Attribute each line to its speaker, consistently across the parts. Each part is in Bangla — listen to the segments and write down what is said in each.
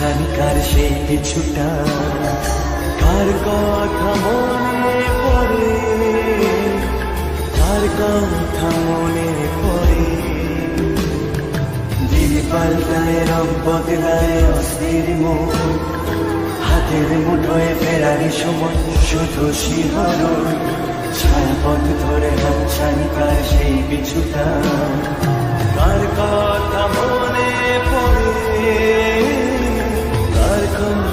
Speaker 1: ধরে হাতছানি কার সেই কিছুটা? কার কথা মনে পড়ে? কার কথা মনে পড়ে? দিন পাল্টায়, রং বদলায় অস্থির মন। হাতের মুঠোয় ফেরারি সময় শুধু শিহরণ। ছায়াপথ ধরে হাতছানি কার সেই কিছুটা? কার কথা মনে পড়ে? কার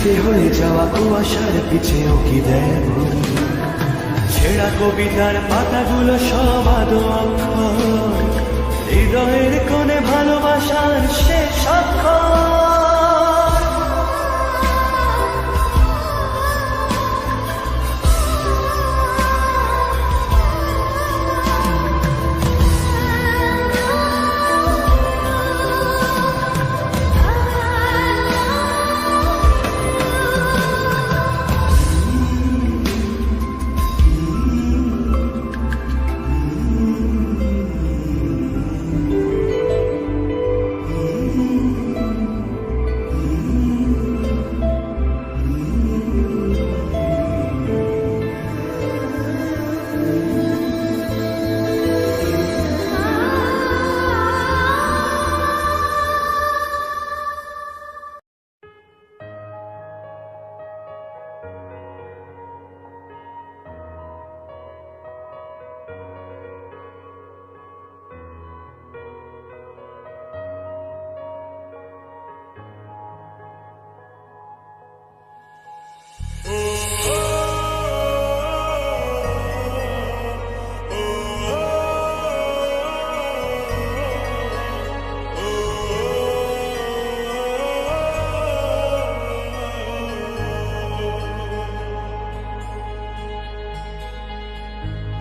Speaker 1: ফিকে হয়ে যাওয়া কুয়াশার পিছে কি দেয় ছেড়া কবিতার পাতাগুলো সব আদো হৃদয়ের কোণে ভালোবাসার শেষ অক্ষর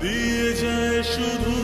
Speaker 2: দিয়ে যায় শুধু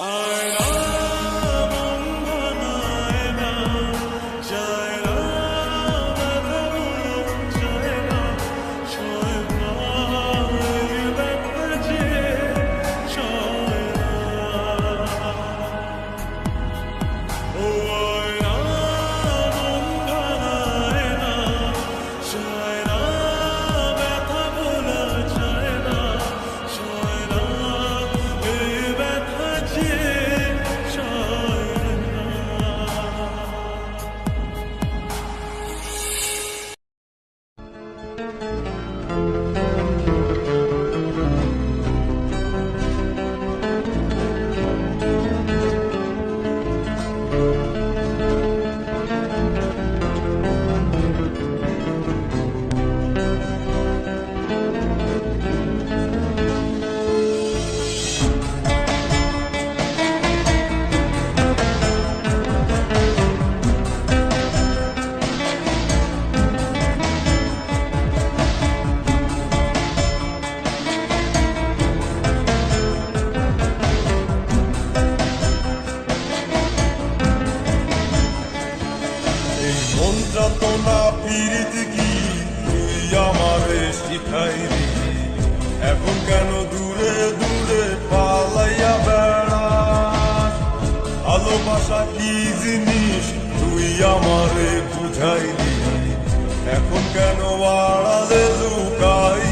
Speaker 3: I. ভালোবাসা কি জিনিস? তুই আমারে বুঝাইলি। এখন কেন আড়ালে লুকাই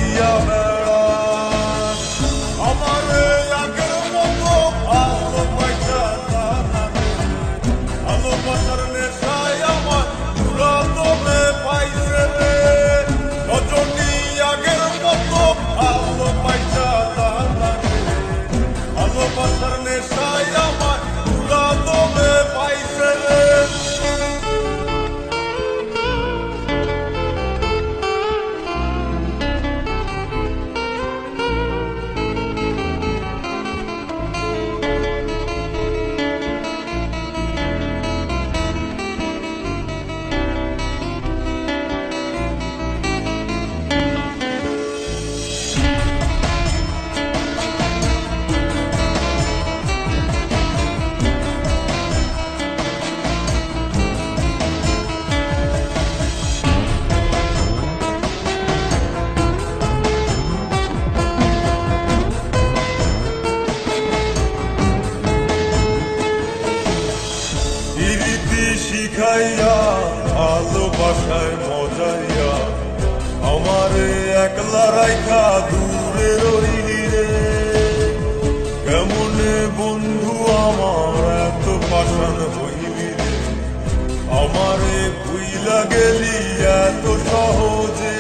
Speaker 3: ভুইলা গেলিয়া তো সহজে।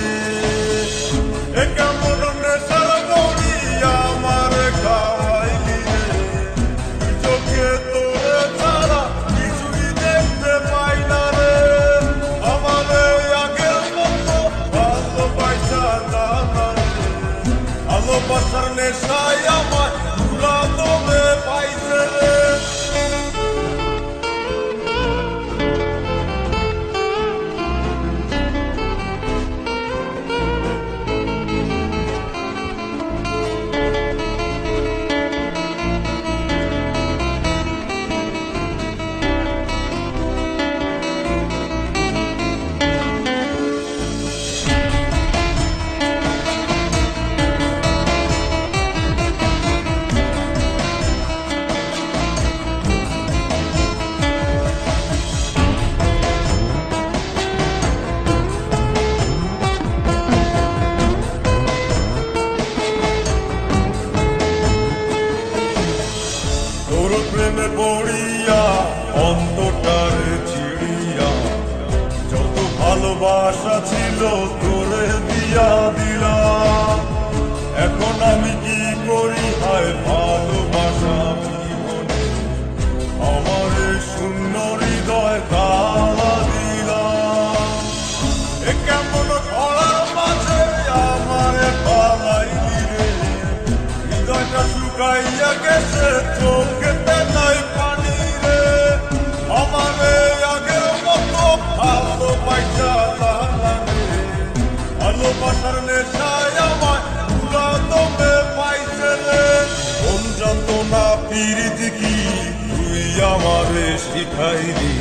Speaker 3: মিষ্টি খাইনি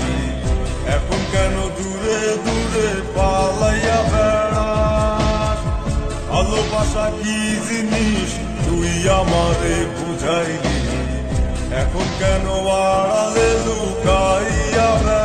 Speaker 3: এখন কেন দূরে দূরে পালাইয়া বেড়াস? ভালোবাসা কি জিনিস? তুই আমারে বুঝাইলি। এখন কেন আড়ালে লুকাইয়া
Speaker 4: বেড়া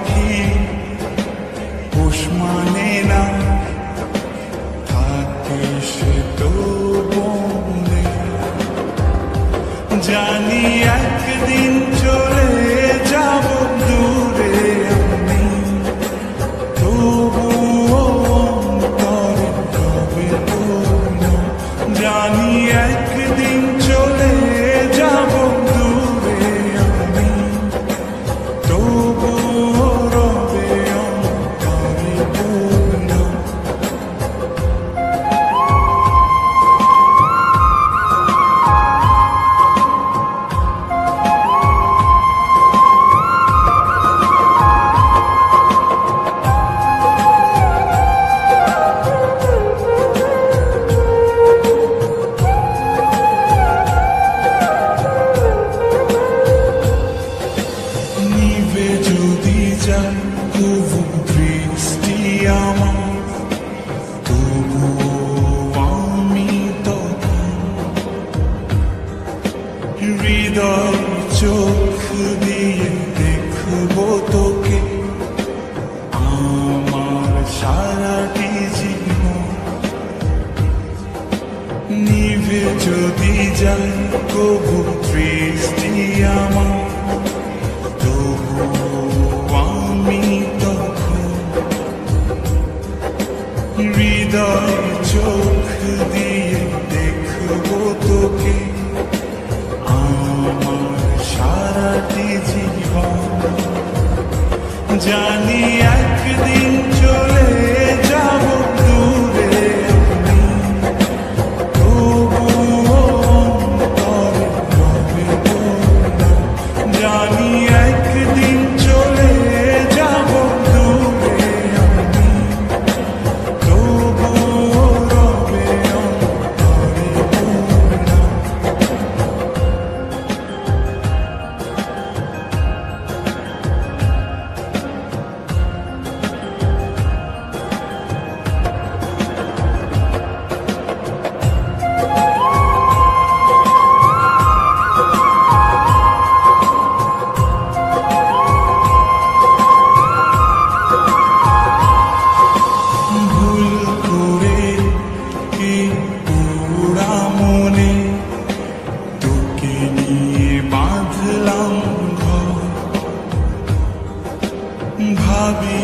Speaker 4: একদিন চলে যাব দূরে আমি। তবুও অন্তরে তবে জানি একদিন হৃদয় চোখ দিয়ে দেখব তোকে। আমার সারাটি জীবন নিভে যদি যাই কবু be